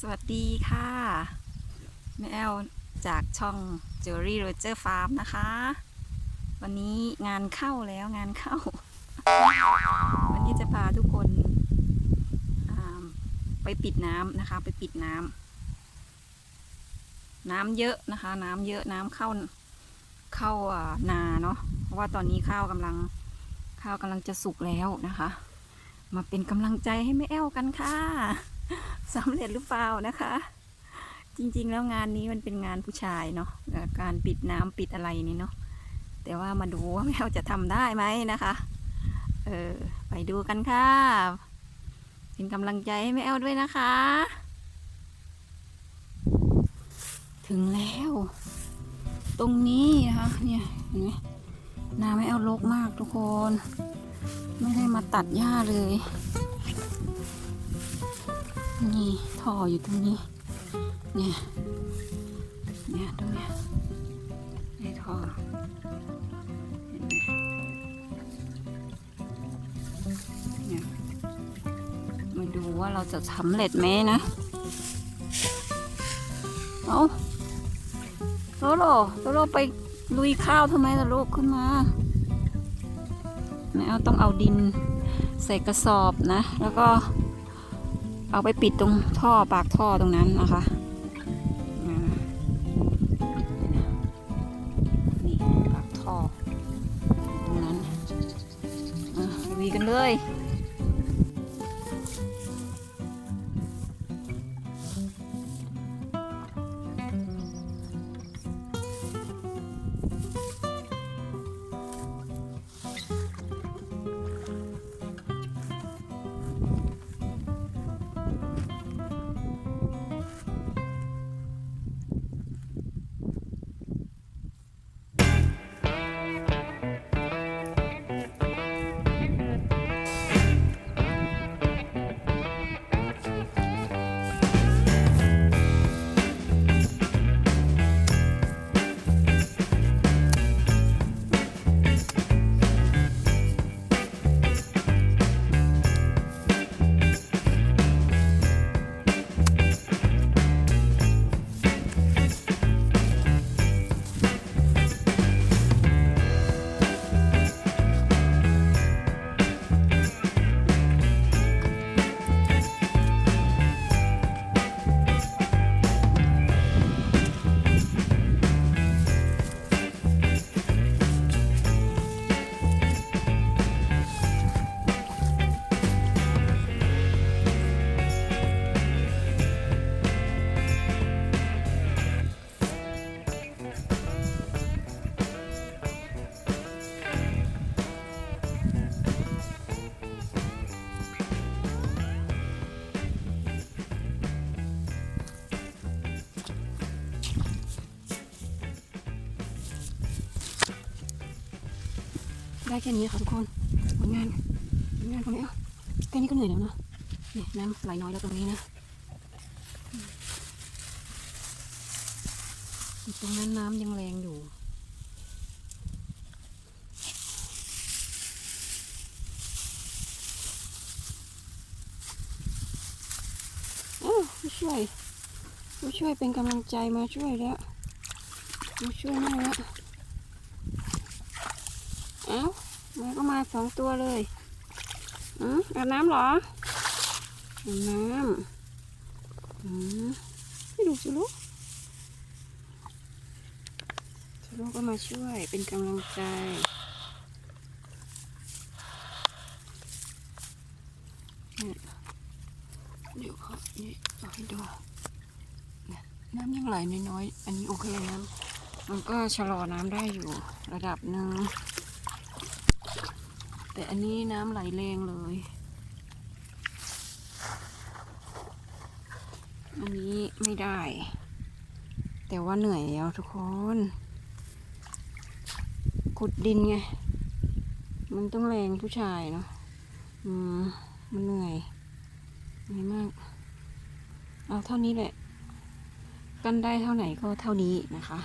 สวัสดีค่ะแม่แอลจากช่อง Jewelry Roger Farm นะคะ วันนี้งานเข้าแล้วงานเข้า วันนี้จะพาทุกคนไปปิดน้ำนะคะ ไปปิดน้ำน้ำเยอะนะคะ น้ำเยอะน้ำเข้าเข้าานาเนาะเพราะว่าตอนนี้ข้าวกำลังข้าวกำลังจะสุกแล้วนะคะ มาเป็นกำลังใจให้แม่แอลกันค่ะ สำเร็จหรือเปล่านะคะ จริงๆ แล้วงานนี้มันเป็นงานผู้ชายเนาะการปิดน้ำปิดอะไรนี่เนาะแต่ว่ามาดูว่าแมวจะทำได้ไหมนะคะเออไปดูกันค่ะเป็นกำลังใจให้แม่แอลด้วยนะคะ ถึงแล้ว ตรงนี้นะคะเนี่ยเห็นไหมนาแม่แอลรกมากทุกคน ไม่ได้มาตัดหญ้าเลย นี่ท่ออยู่ตรงนี้ เนี่ย เนี่ยตรงเนี้ยไอ้ท่อเห็นไหมเนี่ยมาดูว่าเราจะสำเร็จไหมนะ เอาโลโลโลโลไปลุยข้าวทำไมล่ะลูกขึ้นมาแม่เอาต้องเอาดินใส่กระสอบนะ แล้วก็ เอาไปปิดตรงท่อปากท่อตรงนั้นนะคะนี่ปากท่อตรงนั้นอะวีกันเลย ได้แค่นี้ค่ะทุกคนผลงานผลงานของแม่เอาแค่นี้ก็เหนื่อยแล้วเนาะเนี่ยน้ำไหลน้อยแล้วตรงนี้นะตรงนั้นน้ำยังแรงอยู่อ้ผู้ช่วยผู้ช่วยเป็นกำลังใจมาช่วยแล้วมาช่วยแม่แล้ว เอ้า มาก็มาสองตัวเลยอืมอาบน้ำเหรออาบน้ำอืมไม่ดูสิลูกสิลูกก็มาช่วยเป็นกำลังใจเดี๋ยวเขานี่เอาให้ดูน้ำยังไหลน้อยๆ อันนี้โอเคน้ำมันก็ชะลอน้ำได้อยู่ระดับหนึ่ง แต่อันนี้น้ำไหลแรงเลย อันนี้ไม่ได้ แต่ว่าเหนื่อยแล้วทุกคน ขุดดินไง มันต้องแรงผู้ชายเนาะ อืม มันเหนื่อยเหนื่อยมาก เอาเท่านี้แหละ กันได้เท่าไหนก็เท่านี้นะคะ